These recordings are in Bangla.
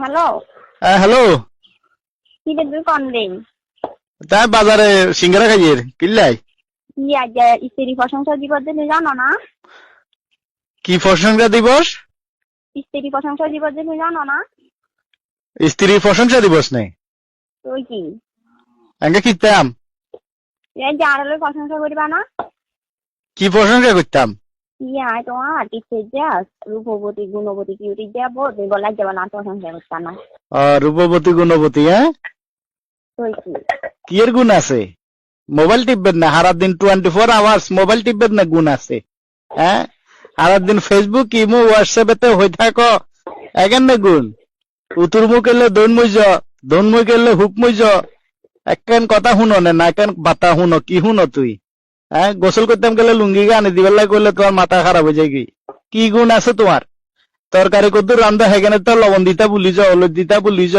হ্যালো? হ্যাঁ হ্যালো। কি রে তুই কন রে তাই বাজারে সিঙ্গারা খাইয়ের কিল্লাই? কি আজ স্ত্রী প্রশংসা দিবস দিন জানো না? কি প্রশংসা দিবস? স্ত্রী প্রশংসা দিবস দিন জানো না? স্ত্রী প্রশংসা দিবস নেই তুই কি? আগে কিতাম এই যে আড়ালে প্রশংসা করবা না? কি প্রশংসা করতাম? ইয়া তোমার টিচে যা রূপবতী গুণবতী কিউটি যাব বলা যাবে না করতা না রূপবতী গুণবতী হ্যাঁ কি এর গুণ আছে মোবাইল টিপবেন না সারা দিন টোয়েন্টি ফোর আওয়ার্স মোবাইল টিপবেন না গুণ আছে হ্যাঁ সারা দিন ফেসবুক ইমো হোয়াটসঅ্যাপেতে হয়ে থাকো একেন না গুণ উতুর মুখ এলে দৈন মুইজ দৈন মুখ এলে হুক মুইজ একেন কথা শুনো না না একেন বাতা শুনো কি শুনো তুই হ্যাঁ গোসল করতাম গেলে লুঙ্গি আনি দিবেলাই করলে তোমার মাথা খারাপ হয়ে যায় কি? কি গুণ আছে তোমার? তরকারি কদ্দুর রান্ধা সেখানে তো লবণ দিতা ভুলিছ হলুদ দিতা ভুলিছ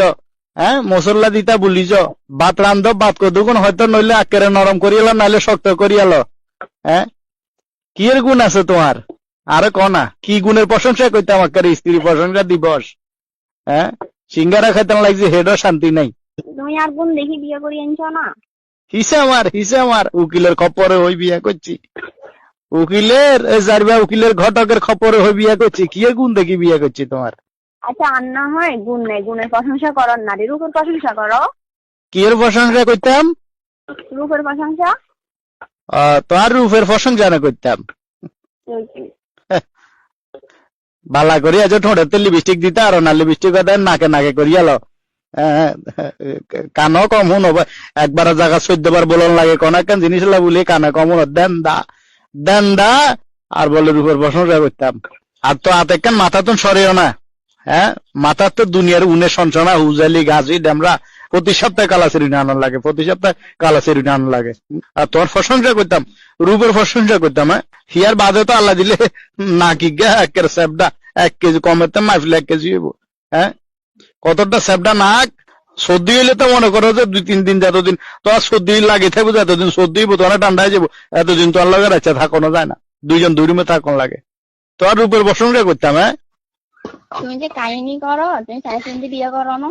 হ্যাঁ মশলা দিতা ভুলিছ ভাত রান্ধ, ভাত কদ্দুগুণ হয়তো নইলে আকেরে নরম করিয়ালো নাইলে শক্ত করিয়ালো হ্যাঁ? কি এর গুণ আছে তোমার? আরে ক না, কি গুণের প্রশংসা করতাম আকারে স্ত্রী প্রশংসা দিবস হ্যাঁ? সিঙ্গারা খাইতাম লাগছে, হেডও শান্তি নাই। তুমি আর কোন দেখি বিয়ে করি আনছো না? হিসে উকিলের খপরে বিয়া করছি। উকিলের উকিলের ঘটকের খপরে বিয়া করছি। কি গুণ দেখি বিয়া করছি তোমার? আচ্ছা আর না হয় গুণ নেই। গুণের প্রশংসা করো নারী রূপের প্রশংসা করো। কি এর প্রশংসা করতাম? রূপের প্রশংসা? তোমার রূপের প্রশংসা না করতাম। তুই কি বালা করি আজ ঠোঁটে লিপস্টিক দিতে আর না লিপস্টিক নাকে নাকে করিয়ালো কানো কম হুন একবার জায়গা চোদ্দ বার বলন লাগে, কোন একটা জিনিস বলি কানে কম দেন দা দেন দা আর বলে রূপের প্রশংসা করতাম আর তো হাতে কেন মাথা তো সরেও না হ্যাঁ মাথার তো দুনিয়ার উনে সঞ্চনা হুজালি গাছি ডেমরা প্রতি সপ্তাহে কালাচেরি আনন্দ লাগে প্রতি সপ্তাহে কালাচেরি আনন্দ লাগে। আর তোর প্রশংসা করতাম রূপের প্রশংসা করতাম হ্যাঁ হিয়ার বাদে তো আল্লাহ দিলে না নাকি গা একের সেবডা এক কেজি কমেতে মাইফিলে এক কেজি হইব হ্যাঁ কতটা সেবডা নাক? সর্দি হইলে তো মনে করো যে দুই তিন দিন যতদিন তো আর সর্দি লাগে থাকব এতদিন সর্দি হইব তো ঠান্ডা হয়ে যাব এতদিন তো আর লাগে রাখছে থাকানো যায় না। দুইজন দুই রুমে থাকুন লাগে। তো আর রূপের প্রশংসা করতাম হ্যাঁ? তুমি যে কাহিনী করো তুমি সাইসেন্দি বিয়ে করো না?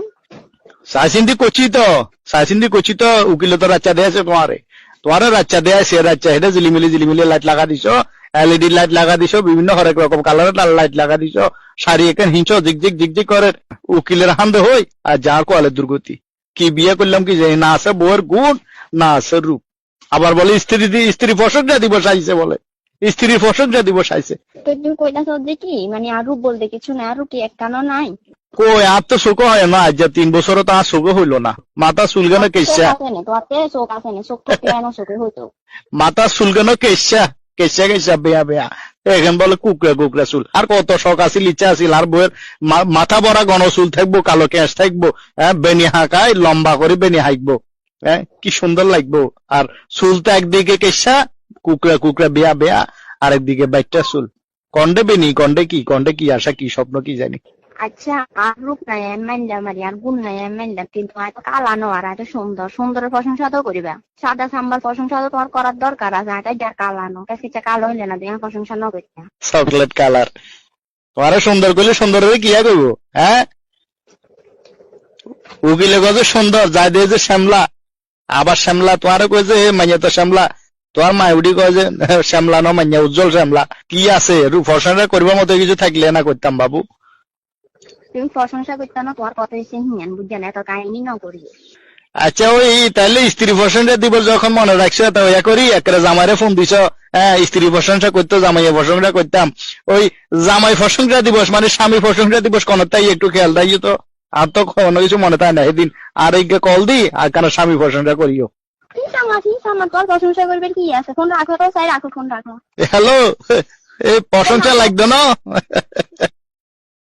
সাইসিন্দি করছি তো সাইসিন্দি করছি তো উকিলে তো রাচ্চা দিয়েছে তোমারে। তোমারে রাচ্চা দেয় সে রাচ্চা হেঁটে জিলিমিলি জিলিমিলি লাইট লাগা দিছো এলইডি লাইট লাগা দিছো বিভিন্ন হরেক রকম কালারের লাইট লাগা দিছো শাড়ি এখান হিংস ঝিকঝিক ঝিকঝিক করে উকিলের হান্দে হই আর যা কোয়ালে দুর্গতি। কি বিয়ে করলাম কি জানি না আছে বউয়ের গুণ না আছে রূপ। আবার বলে স্ত্রী স্ত্রী প্রসঙ্গা দিবস আইছে বলে। স্ত্রী প্রসঙ্গা দিবস আইছে। তো তুমি কইলা যে কি মানে আর রূপ বলতে কিছু না আর রূপ কি নাই। কই আর তো সুখ হয় না আজ যে তিন বছরও তো আর সুখ হইল না। মাথা চুলগানো কেসা। মাথা চুলগানো কেসা। কেসা কেসা বেয়া বেয়া। এখন বলে কুকরা কুকরা চুল। আর কত শখ আছিল, ইচ্ছা আছিল। আর বইয়ের মাথা ভরা গণ চুল থাকব, কালো কেশ থাকব হ্যাঁ বেনি হাঁকায় লম্বা করে বেনি হাঁকবো হ্যাঁ কি সুন্দর লাগবো। আর চুলটা একদিকে কেসা কুকরা কুকরা বেয়া বেয়া আর একদিকে বাইকটা চুল। কন্ডে বেনি কন্ডে কি কন্ডে কি, আশা কি, স্বপ্ন কি জানি। আচ্ছা আর রূপ নাই এমএনডা মারি আর গুণ নাই এমএনডা কিন্তু এত কালানো আর এত সুন্দর। সুন্দরের প্রশংসা তো করিবা। সাদা সাম্বার প্রশংসা তো তোমার করার দরকার আছে এটা যার কালানো কাছে কালো হইলে না তুমি প্রশংসা ন করিবা। Chocolate colour. তোমারে সুন্দর করলে সুন্দর হয়ে কিয়া করব হ্যাঁ? উকিলে কয়ে সুন্দর দিয়ে যে শ্যামলা, আবার শ্যামলা তোমারে কয়ে যে মাইয়া তো শ্যামলা, তোমার মায়ুডি কয়ে যে, শ্যামলা ন মাইয়া, উজ্জ্বল শ্যামলা, কি আছে? রূপসংসার করবার মতো কিছু থাকলে না করতাম বাবু। তুমি প্রশংসা করতে না তোমার কথা এসে হিয়ান বুঝছে না? এত কাহিনী ন করি। আচ্ছা ওই তাহলে স্ত্রী প্রশংসা দিবস যখন মনে রাখছো তো ইয়া করি জামাইরে ফোন দিছ হ্যাঁ স্ত্রী প্রশংসা করতো জামাইয়ের প্রশংসা করতাম। ওই জামাই প্রশংসা দিবস মানে স্বামী প্রশংসা দিবস কোন তাই একটু খেয়াল তাই তো। আর তো কোনো কিছু মনে থাকে না সেদিন আর এই কল দি আর কেন স্বামী প্রশংসা করিও। কি সামা কি সামা তোর প্রশংসা করবে কি আছে? ফোন রাখো তো চাই রাখো ফোন রাখো। হ্যালো এই প্রশংসা লাগতো না?